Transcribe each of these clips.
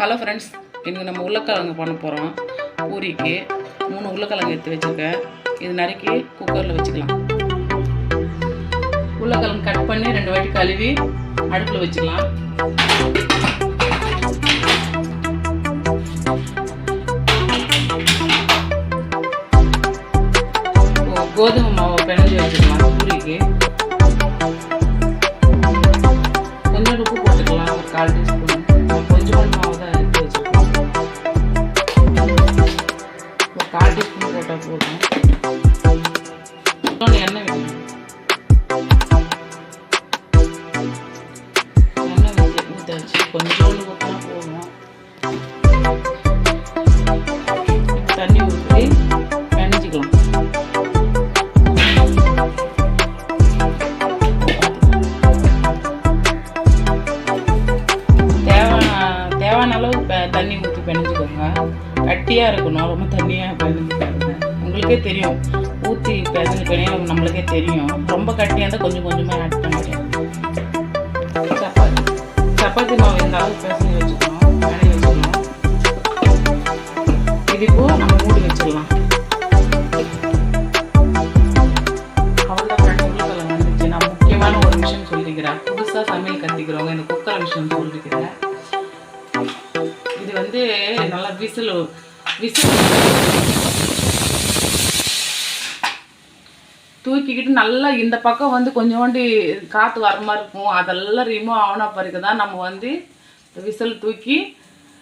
Hello friends இன்றைக்கி நம்ம உருளைக்கிழங்கு பண்ண போகிறோம் பூரிக்கு மூணு உருளைக்கிழங்கு எடுத்து வச்சுருக்கேன். இது நறுக்கி குக்கரில் வச்சுக்கலாம். உருளைக்கிழங்கு கட் பண்ணி ரெண்டு வாட்டி கழுவி அடுப்பில் வச்சுக்கலாம். கோதுமை மாவை பிணைஞ்சு வச்சுக்கலாம் பூரிக்கு. கொஞ்சம் உப்பு போட்டுக்கலாம் ஒரு கால் டீஸ்பூன். எண்ணெய் வேணும் எண்ணெய் ஊற்றாச்சு கொஞ்சோண்டு ஊற்றினா போதும். தண்ணி ஊற்றி பிணைஞ்சிக்கலாம் தேவையான தேவையான அளவு தண்ணி ஊற்றி பிணைஞ்சிக்கோங்க கட்டியாக இருக்கணும். ரொம்ப தண்ணியாக பிணைஞ்சிக்காதுங்க உங்களுக்கே தெரியும். ஊற்றி பிணைஞ்சு பிணைய நம்மளுக்கே தெரியும். ரொம்ப கட்டியாக இருந்தால் கொஞ்சம் கொஞ்சமாக ஆட் பண்ணிக்கலாம் சப்பாத்தி. சப்பாத்தி மாவு இந்த அளவுக்கு பிசைஞ்சு வச்சுக்கணும் பிணைய வச்சுக்கணும். இது இப்போ நம்ம மூடி வச்சிடலாம். நான் முக்கியமான ஒரு சொல்லிக்கிறேன் புதுசாக சமையல் கற்றுக்கிறவங்க இந்த குக்கர் விஷயம் சொல்லிக்கிறேன் இது வந்து நல்லா விசில் விசில் தூக்கிக்கிட்டு நல்லா இந்த பக்கம் வந்து கொஞ்சோண்டு காற்று வர மாதிரி இருக்கும். அதெல்லாம் ரிமூவ் ஆன பிறகு தான் நம்ம வந்து விசில் தூக்கி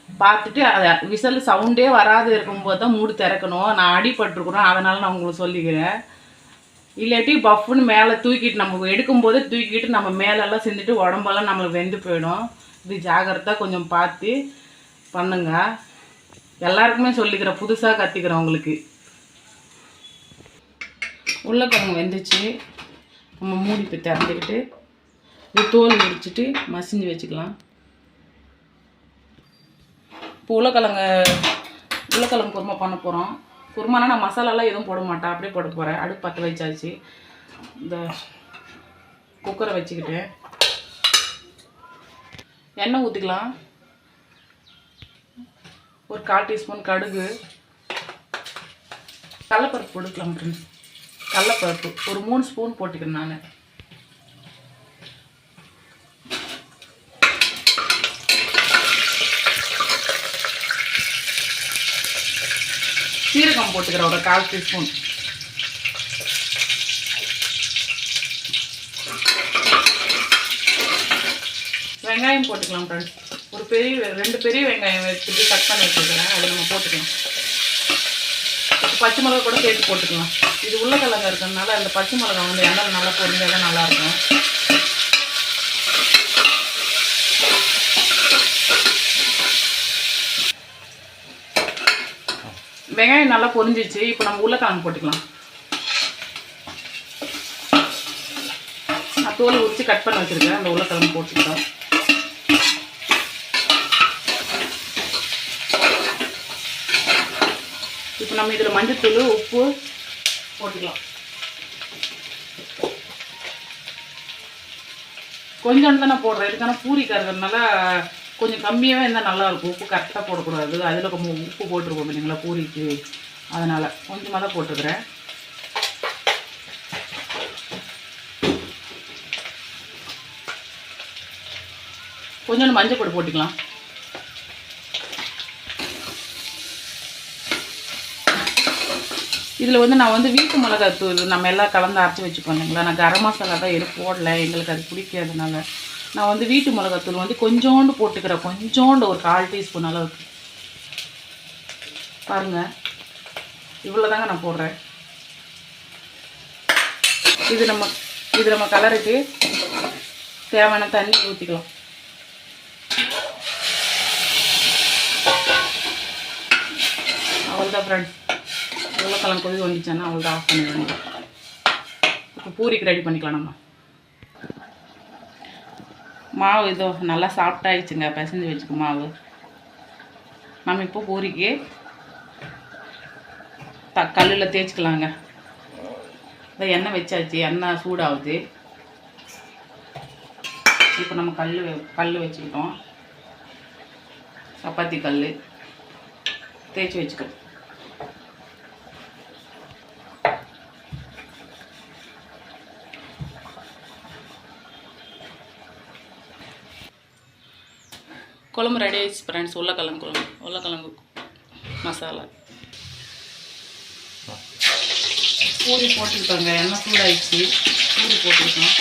பார்த்துட்டு அதை விசில் சவுண்டே வராது இருக்கும்போது தான் மூடு திறக்கணும். நான் அடிபட்டிருக்கிறோம் அதனால் நான் உங்களுக்கு சொல்லிக்கிறேன். இல்லாட்டி பஃப்னு மேலே தூக்கிட்டு நம்ம எடுக்கும்போதே தூக்கிட்டு நம்ம மேலெல்லாம் செஞ்சுட்டு உடம்பெல்லாம் நம்மளுக்கு வெந்து போயிடும். இது ஜாகிரதா கொஞ்சம் பார்த்து பண்ணுங்க. எல்லாருக்குமே சொல்லிக்கிறேன். புதுசாக கற்றுக்கிறவங்களுக்கு உருளைக்கிழங்கு வெந்துச்சு. நம்ம மூடி போய் திறந்துக்கிட்டு இது தோல் உரிச்சிட்டு மசிஞ்சு வச்சுக்கலாம். இப்போ உருளைக்கிழங்க உருளைக்கிழங்கு குருமா பண்ண போகிறோம் குருமானா நான் மசாலாலாம் எதுவும் போட மாட்டேன். அப்படியே போட போகிறேன் அடுப்பு பற்ற வச்சாச்சு. இந்த குக்கரை வச்சுக்கிட்டேன் எண்ணெய் ஊற்றிக்கலாம் ஒரு கால் டீஸ்பூன் கடுகு. கடலப்பருப்பு போட்டுக்கலாம். ஃப்ரெண்ட்ஸ் கடலப்பருப்பு. ஒரு மூணு ஸ்பூன் போட்டுக்கிறேன் நான். சீரகம் போட்டுக்கிறேன் ஒரு கால் டீஸ்பூன். வெங்காயம் போட்டுக்கலாம் ஃப்ரெண்ட்ஸ் ஒரு பெரிய ரெண்டு பெரிய வெங்காயம் வச்சுட்டு கட் பண்ணி வச்சுருக்கிறேன். அதை நம்ம போட்டுக்கலாம். பச்சை மிளகா கூட சேர்த்து போட்டுக்கலாம். இது உருளைக்கிழங்கு இருக்கிறதுனால அந்த பச்சை மிளகா வந்து எண்ணெய் நல்லா பொரிஞ்சால் தான் நல்லாயிருக்கும். வெங்காயம் நல்லா பொரிஞ்சிச்சு இப்போ நம்ம உருளைக்கிழங்கு போட்டுக்கலாம். நான் தோல் உரித்து கட் பண்ணி வச்சுருக்கேன். அந்த உருளைக்கிழங்கு போட்டுக்கலாம். நம்ம இதில் மஞ்சத்தூள் உப்பு போட்டுக்கலாம். கொஞ்சோண்டு தான் நான் போடுறேன். இதுக்கான பூரி கறதுனால கொஞ்சம் கம்மியாகவே இருந்தால் நல்லாயிருக்கும். உப்பு கரெக்டாக போடக்கூடாது. அதில் கொஞ்சம் உப்பு போட்டிருக்கோம் இல்லைங்களா பூரிக்கு. அதனால் கொஞ்சமாக தான் போட்டுக்கிறேன். கொஞ்சோண்டு மஞ்சள் பொடி போட்டுக்கலாம். இதில் வந்து நான் வந்து வீட்டு மிளகாத்தூள் நம்ம எல்லாம் கலந்து அரைச்சி வச்சுப்போம் இல்லைங்களா? நான் கரம் மசாலா தான் எதுவும் போடல. எங்களுக்கு அது பிடிக்காதனால. நான் வந்து வீட்டு மிளகாத்தூள் வந்து கொஞ்சோண்டு போட்டுக்கிறேன். கொஞ்சோண்டு ஒரு கால் டீஸ்பூன் அளவுக்கு. பாருங்கள் இவ்வளோ தாங்க நான் போடுறேன். இது நம்ம இது நம்ம கலருக்கு தேவையான தண்ணி ஊற்றிக்கலாம் அவ்வளோதான் ஃப்ரெண்ட்ஸ் உருளைக்கிழங்கு கொதி வந்துச்சேன்னா அவ்வளோதான் ஆஃப் பண்ணிடுவேன் இப்போ பூரிக்கு ரெடி பண்ணிக்கலாம் நம்ம. மாவு இதோ நல்லா சாஃப்டாகிடுச்சுங்க பிசைஞ்சு வச்சுக்க மாவு. நம்ம இப்போ பூரிக்கு த கல்லில் தேய்ச்சிக்கலாங்க. இதை எண்ணெய் வச்சாச்சு எண்ணெய் சூடாகுது. இப்போ நம்ம கல் கல் வச்சுக்கிட்டோம். சப்பாத்தி கல் தேய்ச்சி வச்சுக்கோ குழம்பு ரெடி ஆயிடுச்சு ஃப்ரெண்ட்ஸ் உருளைக்கிழங்கு குழம்பு. உருளைக்கிழங்கு மசாலா. பூரி போட்டுக்கிட்டோங்க எண்ணெய் சூடாயிடுச்சு. பூரி போட்டிருக்கோம்.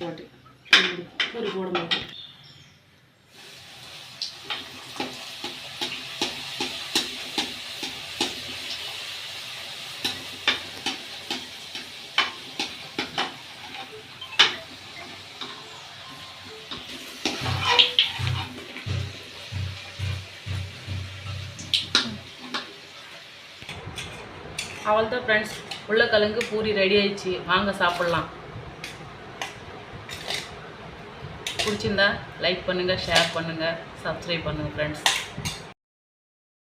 போட்டு. பூரி போடும்போது அவ்வளோதான் ஃப்ரெண்ட்ஸ் உருளைக்கிழங்கு பூரி ரெடி ஆயிடுச்சு. வாங்க சாப்பிட்லாம். பிடிச்சிருந்தா லைக் பண்ணுங்கள் ஷேர் பண்ணுங்கள் சப்ஸ்கிரைப் பண்ணுங்கள் ஃப்ரெண்ட்ஸ்